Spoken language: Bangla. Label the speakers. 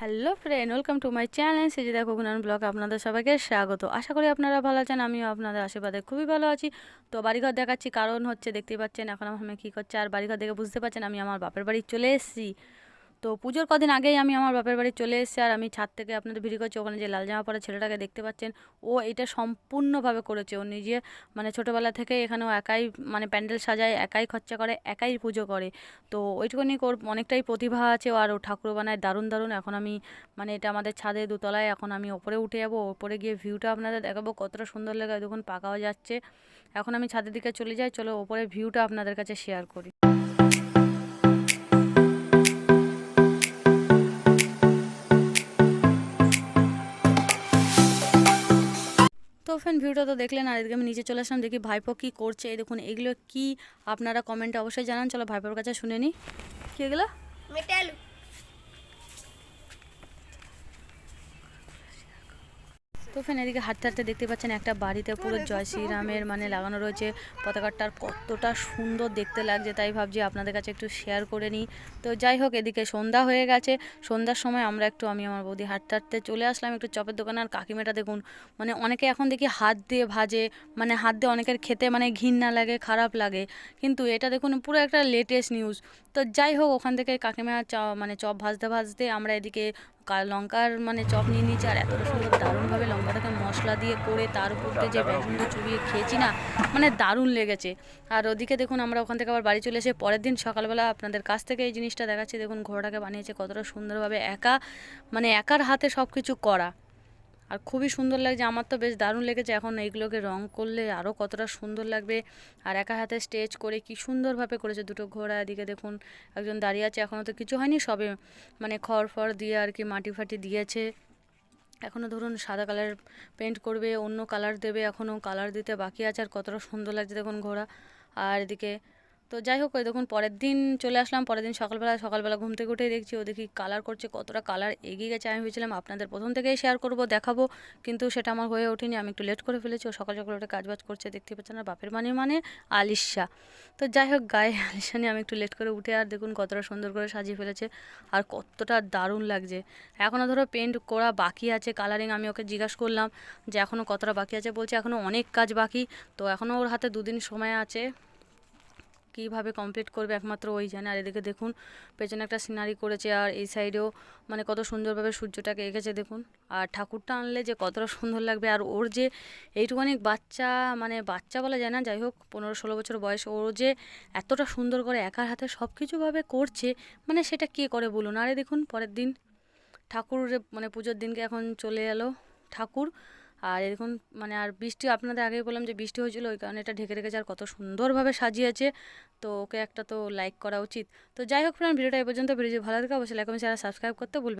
Speaker 1: Hello friend welcome to my channel যে দেখো ব্লগ আপনাদের সবাইকে স্বাগত। আশা করি আপনারা ভালো আছেন, আমিও আপনাদের আশীর্বাদে খুবই ভালো আছি। তো বাড়িঘর দেখাচ্ছি, কারণ হচ্ছে দেখতে পাচ্ছেন, এখন আমি কী করছে, আর বাড়িঘর দেখে বুঝতে পারছেন, আমি আমার বাপের বাড়ি চলে এসেছি। তো পুজোর কদিন আগেই আমি আমার বাপের বাড়ি চলে এসেছি আর আমি ছাদ থেকে আপনাদের ভিডিও করছি। ওখানে যে লাল জামা পরা ছেলেটাকে দেখতে পাচ্ছেন, ও এটা সম্পূর্ণভাবে করেছে। ও নিজে মানে ছোটোবেলা থেকে এখানে ও একাই মানে প্যান্ডেল সাজায়, একাই খরচা করে, একাই পুজো করে। তো ওইটুকুনি ওর অনেকটাই প্রতিভা আছে আর ও ঠাকুর বানায় দারুণ দারুণ। এখন আমি মানে এটা আমাদের ছাদে দোতলায় এখন আমি ওপরে উঠে যাব, ওপরে গিয়ে ভিউটা আপনাদের দেখাবো, কতটা সুন্দর লাগে। দেখুন, পাকাও যাচ্ছে। এখন আমি ছাদের দিকে চলে যাই, চলো ওপরে ভিউটা আপনাদের কাছে শেয়ার করি। তো ফ্রেন্ড ভিডিওটা তো দেখলেন, আর এদিকে আমি নিচে চলে আসলাম, দেখি ভাইপো কী করছে। এই দেখুন, এগুলো কি? আপনারা কমেন্টে অবশ্যই জানান। চলো ভাইপোর কাছে শুনে নিই কী এগুলো?
Speaker 2: মেটালু
Speaker 1: তো ফ্রেন্ড এদিকে হাঁটতে হাঁটতে দেখতে পাচ্ছেন একটা বাড়িতে পুরো জয় শ্রীরামের মানে লাগানো রয়েছে। পতাকাটার কতটা সুন্দর দেখতে লাগছে তাই ভাবছি আপনাদের কাছে একটু শেয়ার করে নিই। তো যাই হোক এদিকে সন্ধ্যা হয়ে গেছে। সন্ধ্যার সময় আমরা একটু আমি আমার বৌদি হাঁটতে হাঁটতে চলে আসলাম একটু চপের দোকানে। আর কাকিমাটা দেখুন মানে অনেকে এখন দেখি হাত দিয়ে ভাজে মানে হাত দিয়ে অনেকের খেতে মানে ঘিন্না লাগে খারাপ লাগে। কিন্তু এটা দেখুন পুরো একটা লেটেস্ট নিউজ তো যাই হোক ওখান থেকে কাকিমা চ মানে চপ ভাজতে ভাজতে আমরা এদিকে লঙ্কার মানে চপ নিয়ে নিয়েছি আর এতটা সুন্দর দারুণভাবে লঙ্কাটাকে মশলা দিয়ে করে তার উপর দিয়ে যে বেসনটা চুবিয়ে খেয়েছি না মানে দারুণ লেগেছে। আর ওদিকে দেখুন আমরা ওখান থেকে আবার বাড়ি চলে এসে পরের দিন সকালবেলা আপনাদের কাছ থেকে এই জিনিসটা দেখাচ্ছি। দেখুন ঘোড়াটাকে বানিয়েছে কতটা সুন্দরভাবে একা মানে একার হাতে সব কিছু করা। আর খুবই সুন্দর লাগছে। আমার তো বেশ দারুণ লেগেছে এখন এইগুলোকে রং করলে আরও কতটা সুন্দর লাগবে। আর একা হাতে স্টেজ করে কি সুন্দরভাবে করেছে দুটো ঘোড়া। এদিকে দেখুন, একজন দাঁড়িয়ে আছে এখনও তো কিছু হয়নি, সবে মানে খড় ফড় দিয়ে আর কি মাটি ফাটি দিয়েছে। এখনও ধরুন সাদা কালার পেন্ট করবে, অন্য কালার দেবে এখনও কালার দিতে বাকি আছে আর কতটা সুন্দর লাগছে দেখুন ঘোড়া। আর এদিকে তো যাই হোক, ওই দেখুন, পরের দিন চলে আসলাম। পরের দিন সকালবেলা সকালবেলা ঘুম থেকে উঠেই দেখছি ও দেখি কালার করছে, কতটা কালার এগিয়ে গেছে। আমি ভেবেছিলাম আপনাদের প্রথম থেকেই শেয়ার করব, দেখাবো, কিন্তু সেটা আমার হয়ে ওঠেনি। আমি একটু লেট করে ফেলেছি। ও সকাল সকাল উঠে কাজবাজ করছে, দেখতে পাচ্ছেন আর বাপের মানে মানে আলিশা। তো যাই হোক, গায়ে আলিশা নিয়ে আমি একটু লেট করে উঠে আর দেখুন, কতটা সুন্দর করে সাজিয়ে ফেলেছে আর কতটা দারুণ লাগছে। এখনও ধরো পেন্ট করা বাকি আছে কালারিং আমি ওকে জিজ্ঞাসা করলাম যে এখনও কতটা বাকি আছে? বলছে এখনও অনেক কাজ বাকি। তো এখনও ওর হাতে দুদিন সময় আছে। কীভাবে কমপ্লিট করবে একমাত্র ওই জানে। আর এদিকে দেখুন, পেছনে একটা সিনারি করেছে আর এই সাইডেও মানে কত সুন্দরভাবে সূর্যটাকে এঁকেছে দেখুন। আর ঠাকুরটা আনলে যে কতটা সুন্দর লাগবে। আর ওর যে এইটুখানি বাচ্চা মানে বাচ্চা বলা যায় না, যাই হোক, পনেরো ষোলো বছর বয়স ওর যে এতটা সুন্দর করে একার হাতে সব কিছুভাবে করছে মানে সেটা কে করে বলুন? আরে দেখুন, পরের দিন ঠাকুর মানে পুজোর দিনকে এখন চলে এলো ঠাকুর। আর দেখুন মানে আর বৃষ্টি, আপনাদের আগেই বললাম যে বৃষ্টি হয়েছিল, ওই কারণে এটা ঢেকে রেখেছে, আর কত সুন্দরভাবে সাজিয়েছে। তো ওকে একটা তো লাইক করা উচিত তো যাই হোক ফ্রেন্ড, ভিডিওটা এই পর্যন্ত ভিডিও ভালো থাকে অবশ্যই লাইক কমেন্ট সাবস্ক্রাইব করতে ভুলবেন।